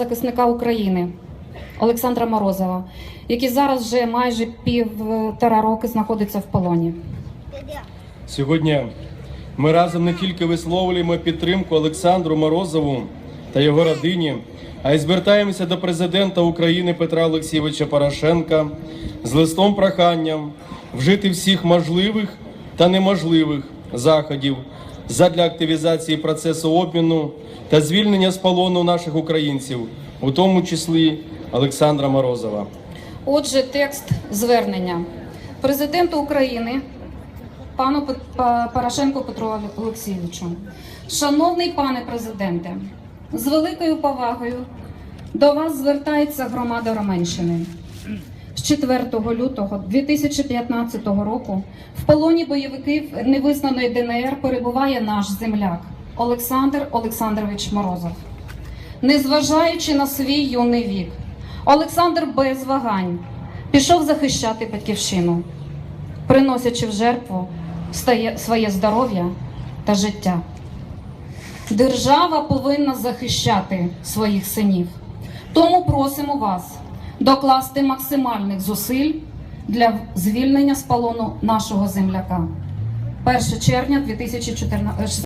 захисника України Олександра Морозова, який зараз вже майже півтора роки знаходиться в полоні. Сьогодні ми разом не тільки висловлюємо підтримку Олександру Морозову та його родині, а й звертаємося до президента України Петра Олексійовича Порошенка з листом проханням вжити всіх можливих та неможливих заходів задля активізації процесу обміну та звільнення з полону наших українців, у тому числі Олександра Морозова. Отже, текст звернення президенту України пану Порошенку Петру Олексійовичу. Шановний пане президенте, з великою повагою до вас звертається громада Роменщини. З 4 лютого 2015 року в полоні бойовиків невизнаної ДНР перебуває наш земляк Олександр Олександрович Морозов. Незважаючи на свій юний вік, Олександр без вагань пішов захищати батьківщину, приносячи в жертву своє здоров'я та життя. Держава повинна захищати своїх синів. Тому просимо вас докласти максимальних зусиль для звільнення з полону нашого земляка. 1 червня 2014